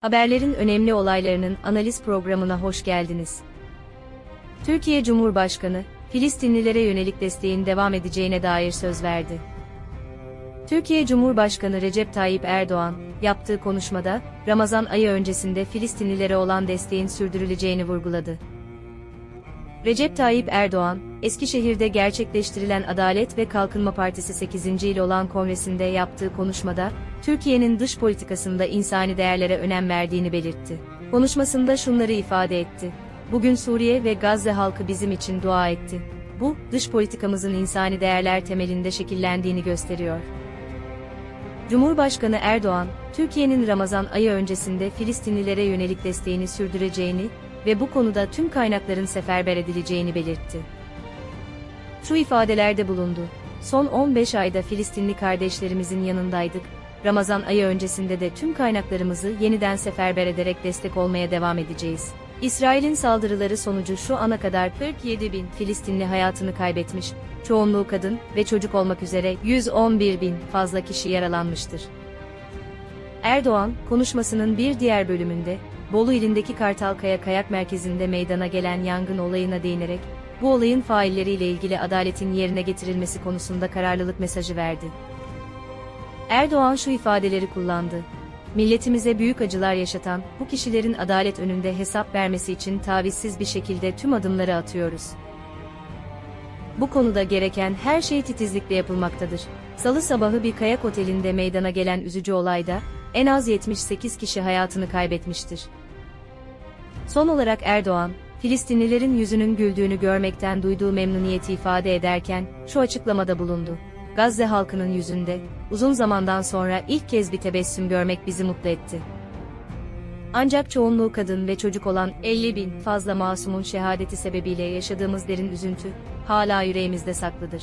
Haberlerin önemli olaylarının analiz programına hoş geldiniz. Türkiye Cumhurbaşkanı, Filistinlilere yönelik desteğin devam edeceğine dair söz verdi. Türkiye Cumhurbaşkanı Recep Tayyip Erdoğan, yaptığı konuşmada, Ramazan ayı öncesinde Filistinlilere olan desteğin sürdürüleceğini vurguladı. Recep Tayyip Erdoğan, Eskişehir'de gerçekleştirilen Adalet ve Kalkınma Partisi 8. il olan kongresinde yaptığı konuşmada, Türkiye'nin dış politikasında insani değerlere önem verdiğini belirtti. Konuşmasında şunları ifade etti. Bugün Suriye ve Gazze halkı bizim için dua etti. Bu, dış politikamızın insani değerler temelinde şekillendiğini gösteriyor. Cumhurbaşkanı Erdoğan, Türkiye'nin Ramazan ayı öncesinde Filistinlilere yönelik desteğini sürdüreceğini ve bu konuda tüm kaynakların seferber edileceğini belirtti. Şu ifadelerde bulundu. Son 15 ayda Filistinli kardeşlerimizin yanındaydık. Ramazan ayı öncesinde de tüm kaynaklarımızı yeniden seferber ederek destek olmaya devam edeceğiz. İsrail'in saldırıları sonucu şu ana kadar 47 bin Filistinli hayatını kaybetmiş, çoğunluğu kadın ve çocuk olmak üzere 111 bin fazla kişi yaralanmıştır. Erdoğan, konuşmasının bir diğer bölümünde, Bolu ilindeki Kartalkaya Kayak Merkezi'nde meydana gelen yangın olayına değinerek, bu olayın failleriyle ilgili adaletin yerine getirilmesi konusunda kararlılık mesajı verdi. Erdoğan şu ifadeleri kullandı. Milletimize büyük acılar yaşatan bu kişilerin adalet önünde hesap vermesi için tavizsiz bir şekilde tüm adımları atıyoruz. Bu konuda gereken her şey titizlikle yapılmaktadır. Salı sabahı bir kayak otelinde meydana gelen üzücü olayda en az 78 kişi hayatını kaybetmiştir. Son olarak Erdoğan, Filistinlilerin yüzünün güldüğünü görmekten duyduğu memnuniyeti ifade ederken şu açıklamada bulundu. Gazze halkının yüzünde uzun zamandan sonra ilk kez bir tebessüm görmek bizi mutlu etti. Ancak çoğunluğu kadın ve çocuk olan 50 bin fazla masumun şehadeti sebebiyle yaşadığımız derin üzüntü hala yüreğimizde saklıdır.